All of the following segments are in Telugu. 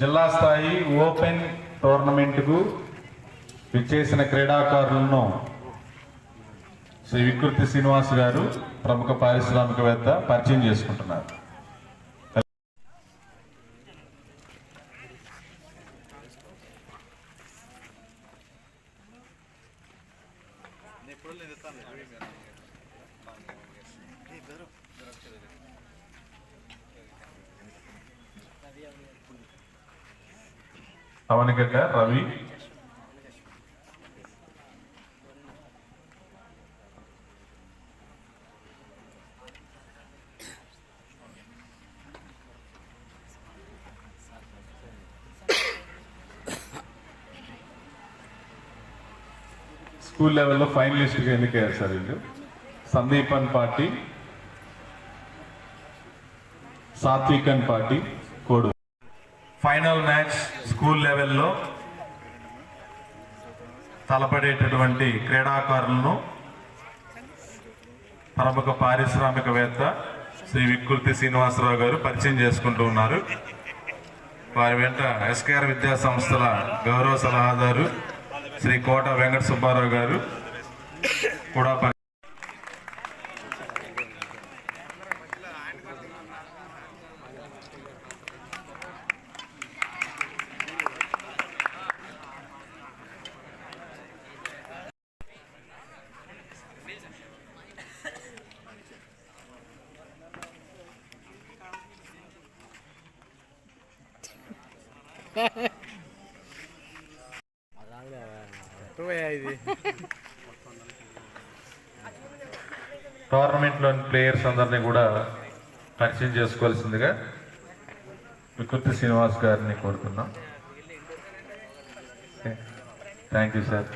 జిల్లా స్థాయి ఓపెన్ టోర్నమెంట్కు విచ్చేసిన క్రీడాకారులను శ్రీ వికృతి శ్రీనివాస్ గారు ప్రముఖ పారిశ్రామికవేత్త పరిచయం చేసుకుంటున్నారు. అవనిగడ్డ రవి. స్కూల్ లెవెల్లో ఫైనలిస్ట్గా ఎన్నికయ్యారు సార్ వీళ్ళు? సందీపన్ పార్టీ సాత్వికన్ పార్టీ కోడు ఫైనల్ మ్యాచ్ స్కూల్ లెవెల్లో తలపడేటటువంటి క్రీడాకారులను ప్రముఖ పారిశ్రామికవేత్త శ్రీ వికృతి శ్రీనివాసరావు గారు పరిచయం చేసుకుంటూ ఉన్నారు. వారి వెంట ఎస్కేఆర్ విద్యా సంస్థల గౌరవ సలహాదారు శ్రీ కోట వెంకట సుబ్బారావు గారు కూడా టోర్నమెంట్లోని ప్లేయర్స్ అందరినీ కూడా పరిచయం చేసుకోవాల్సిందిగా వికృతి శ్రీనివాస్ గారిని కోరుతున్నాం. థ్యాంక్ యూ సార్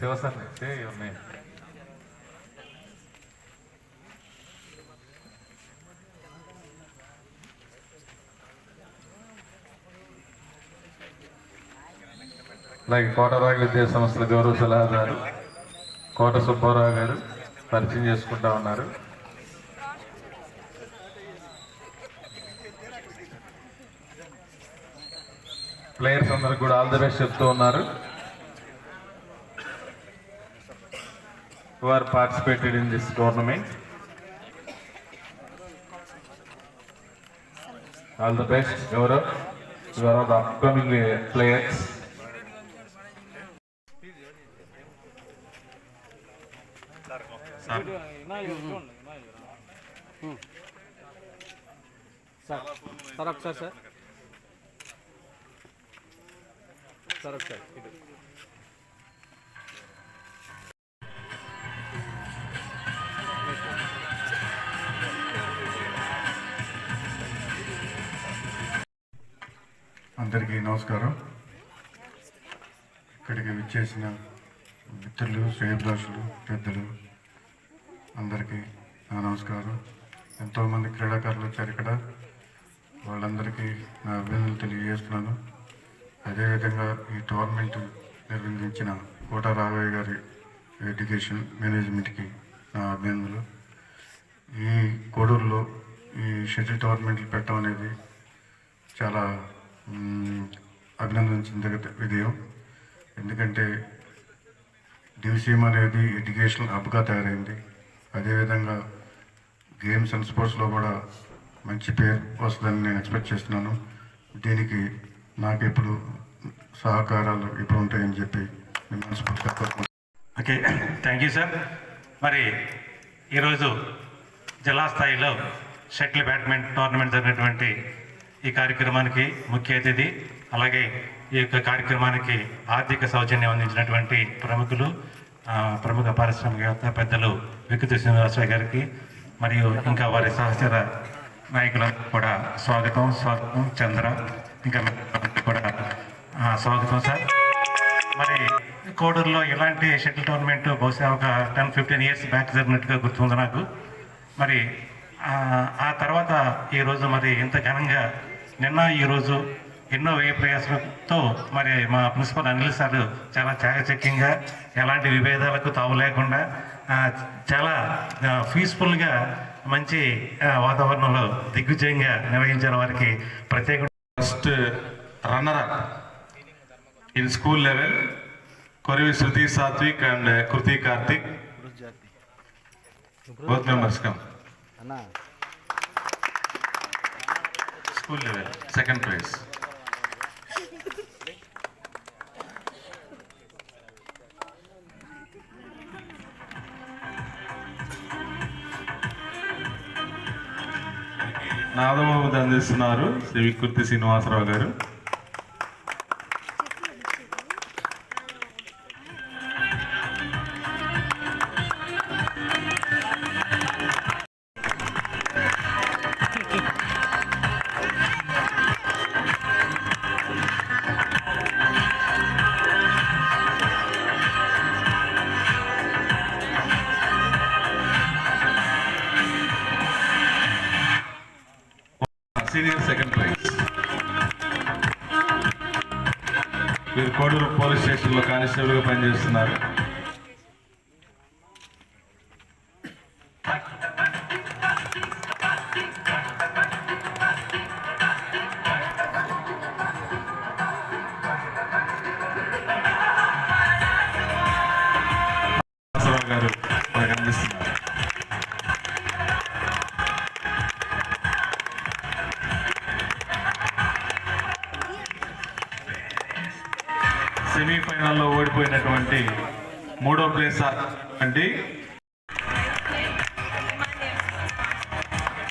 శివసార్ ఉన్నాయి అలాగే కోట రాగ విద్యా సంస్థల గౌరవ సలహాదారు కోట సుబ్బారావు గారు పరిచయం చేసుకుంటా ఉన్నారు. ప్లేయర్స్ అందరు కూడా ఆల్ ద బెస్ట్ చెప్తూ ఉన్నారు. వారు participated in this tournament. All the best. Gaurav Gaurav the upcoming players. Sir. Sir ఒకసారి సార్. సార్ ఒకసారి ఇటు. అందరికీ నమస్కారం. ఇక్కడికి విచ్చేసిన మిత్రులు శ్రేయభిలాషులు పెద్దలు అందరికీ నా నమస్కారం. ఎంతోమంది క్రీడాకారులు వచ్చారు ఇక్కడ. వాళ్ళందరికీ నా అభినందనలు తెలియజేస్తున్నాను. అదేవిధంగా ఈ టోర్నమెంట్ నిర్వహించిన కోట రాఘవయ్య గారి ఎడ్యుకేషన్ మేనేజ్మెంట్కి నా అభినందనలు. ఈ కోడూరులో ఈ షటిల్ టోర్నమెంట్లు పెట్టడం అనేది చాలా మ్, అభినందించదగ్గ విధేయం. ఎందుకంటే డివిసిఎం అనేది ఎడ్యుకేషనల్ హబ్గా తయారైంది. అదేవిధంగా గేమ్స్ అండ్ స్పోర్ట్స్లో కూడా మంచి పేరు వస్తుందని నేను ఎక్స్పెక్ట్ చేస్తున్నాను. దీనికి నాకు ఇప్పుడు సహకారాలు ఇప్పుడు ఉంటాయని చెప్పి నేను మనస్ఫూర్తిగా ఓకే థ్యాంక్ యూ సార్ మరి ఈరోజు జిల్లా స్థాయిలో షటిల్ బ్యాడ్మింటన్ టోర్నమెంట్ జరిగినటువంటి ఈ కార్యక్రమానికి ముఖ్య అతిథి అలాగే ఈ యొక్క కార్యక్రమానికి ఆర్థిక సౌజన్యం అందించినటువంటి ప్రముఖులు ప్రముఖ పారిశ్రామికవేత్త పెద్దలు వికృతి శ్రీనివాసరావు గారికి మరియు ఇంకా వారి సహచర నాయకులకు కూడా స్వాగతం స్వాగతం చంద్ర. ఇంకా కూడా స్వాగతం సార్. మరి కోడూరులో ఇలాంటి షటిల్ టోర్నమెంట్ బహుశా ఒక టెన్ ఫిఫ్టీన్ ఇయర్స్ బ్యాక్ జరిగినట్టుగా గుర్తుంది నాకు? మరి ఆ, ఆ తర్వాత ఈరోజు మరి ఇంత ఘనంగా నిన్న ఈరోజు ఎన్నో వ్యయ ప్రయాసాలతో మరి మా ప్రిన్సిపల్ అనిల్ సార్ చాలా చాకచక్యంగా ఎలాంటి విభేదాలకు తావు లేకుండా చాలా పీస్ఫుల్గా మంచి వాతావరణంలో దిగ్విజయంగా నిర్వహించిన వారికి ప్రత్యేక first runner up in school level Korivi Shruti Satvik and Kruthi Karthik both members come అన్న. స్కూల్ లెవెల్ సెకండ్ నాదబాబు అందిస్తున్నారు శ్రీ వికృతి శ్రీనివాసరావు గారు. వీరు కోడూరు పోలీస్ స్టేషన్లో కానిస్టేబుల్గా పనిచేస్తున్నారు. సెమీఫైనల్లో ఓడిపోయినటువంటి మూడో ప్లేస్ అంటే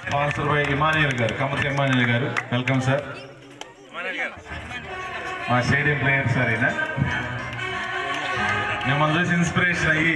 స్పాన్సర్ బై ఇమానియల్ గారు కమత ఇమానియల్ గారు వెల్కమ్ సార్. మా స్టేడియం ప్లేయర్ సార్ ఈయన. మిమ్మల్ని చూసి ఇన్స్పిరేషన్ అయ్యి